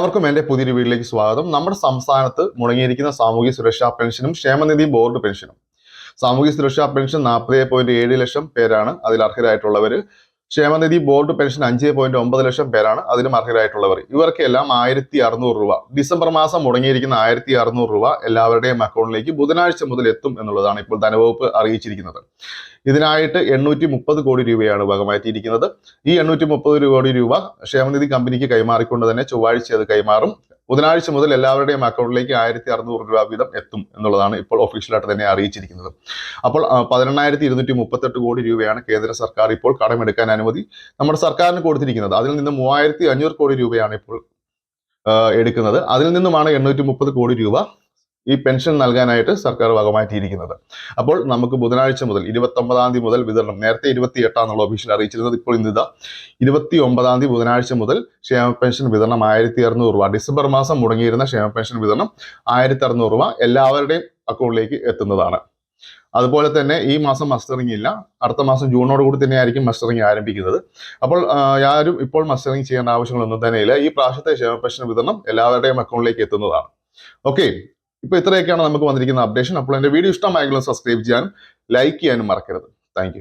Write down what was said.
എല്ലാവർക്കും എന്റെ പുതിയൊരു വീട്ടിലേക്ക് സ്വാഗതം. നമ്മുടെ സംസ്ഥാനത്ത് മുടങ്ങിയിരിക്കുന്ന സാമൂഹ്യ സുരക്ഷാ പെൻഷനും ക്ഷേമനിധി ബോർഡ് പെൻഷനും. സാമൂഹ്യ സുരക്ഷാ പെൻഷൻ നാൽപ്പത് പോയിന്റ് ഏഴ് ലക്ഷം പേരാണ് അതിൽ അർഹരായിട്ടുള്ളവർ ക്ഷേമനിധി ബോർഡ് പെൻഷൻ അഞ്ച് പോയിന്റ് ഒമ്പത് ലക്ഷം പേരാണ് അതിന് അർഹരായിട്ടുള്ളവർ. ഇവർക്കെല്ലാം ആയിരത്തി അറുന്നൂറ് രൂപ. ഡിസംബർ മാസം മുടങ്ങിയിരിക്കുന്ന ആയിരത്തി അറുന്നൂറ് രൂപ എല്ലാവരുടെയും അക്കൗണ്ടിലേക്ക് ബുധനാഴ്ച മുതൽ എത്തും എന്നുള്ളതാണ് ഇപ്പോൾ ധനവകുപ്പ് അറിയിച്ചിരിക്കുന്നത്. ഇതിനായിട്ട് എണ്ണൂറ്റി മുപ്പത് കോടി രൂപയാണ് വകമാറ്റിയിരിക്കുന്നത്. ഈ എണ്ണൂറ്റി മുപ്പത് കോടി രൂപ ക്ഷേമനിധി കമ്പനിക്ക് കൈമാറിക്കൊണ്ട് തന്നെ ചൊവ്വാഴ്ച അത് കൈമാറും. ബുധനാഴ്ച മുതൽ എല്ലാവരുടെയും അക്കൗണ്ടിലേക്ക് ആയിരത്തി അറുന്നൂറ് രൂപ വീതം എത്തും എന്നുള്ളതാണ് ഇപ്പോൾ ഒഫീഷ്യലായിട്ട് തന്നെ അറിയിച്ചിരിക്കുന്നത്. അപ്പോൾ പതിനെണ്ണായിരത്തി ഇരുന്നൂറ്റി മുപ്പത്തെട്ട് കോടി രൂപയാണ് കേന്ദ്ര സർക്കാർ ഇപ്പോൾ കടമെടുക്കാൻ അനുമതി നമ്മുടെ സർക്കാരിന് കൊടുത്തിരിക്കുന്നത്. അതിൽ നിന്ന് മൂവായിരത്തി അഞ്ഞൂറ് കോടി രൂപയാണ് ഇപ്പോൾ എടുക്കുന്നത്. അതിൽ നിന്നുമാണ് എണ്ണൂറ്റി മുപ്പത് കോടി രൂപ ഈ പെൻഷൻ നൽകാനായിട്ട് സർക്കാർ വകമാറ്റിയിരിക്കുന്നത് അപ്പോൾ നമുക്ക് ബുധനാഴ്ച മുതൽ ഇരുപത്തി ഒമ്പതാം തീയതി മുതൽ വിതരണം നേരത്തെ ഇരുപത്തി എട്ടാന്നുള്ള ഓഫീഷ്യൽ അറിയിച്ചിരുന്നത് ഇപ്പോൾ ഇന്ന് ഇതാ. ഇരുപത്തി ഒമ്പതാം തീയതി ബുധനാഴ്ച മുതൽ ക്ഷേമ പെൻഷൻ വിതരണം ആയിരത്തി അറുന്നൂറ് രൂപ. ഡിസംബർ മാസം മുടങ്ങിയിരുന്ന ക്ഷേമ പെൻഷൻ വിതരണം ആയിരത്തി അറുന്നൂറ് രൂപ എല്ലാവരുടെയും അക്കൗണ്ടിലേക്ക് എത്തുന്നതാണ്. അതുപോലെ തന്നെ ഈ മാസം മസ്റ്ററിംഗ് ഇല്ല. അടുത്ത മാസം ജൂണോട് കൂടി തന്നെയായിരിക്കും മസ്റ്ററിംഗ് ആരംഭിക്കുന്നത്. അപ്പോൾ ആരും ഇപ്പോൾ മസ്റ്ററിംഗ് ചെയ്യേണ്ട ആവശ്യങ്ങളൊന്നും തന്നെയില്ല. ഈ പ്രാവശ്യത്തെ ക്ഷേമ പെൻഷൻ വിതരണം എല്ലാവരുടെയും അക്കൗണ്ടിലേക്ക് എത്തുന്നതാണ്. ഓക്കെ ഇപ്പൊ ഇത്രയൊക്കെയാണ് നമുക്ക് വന്നിരിക്കുന്ന അപ്ഡേഷൻ അപ്പോൾ എന്റെ വീഡിയോ ഇഷ്ടമായെങ്കിലും സബ്സ്ക്രൈബ് ചെയ്യാനും ലൈക്ക് ചെയ്യാനും മറക്കരുത്. താങ്ക്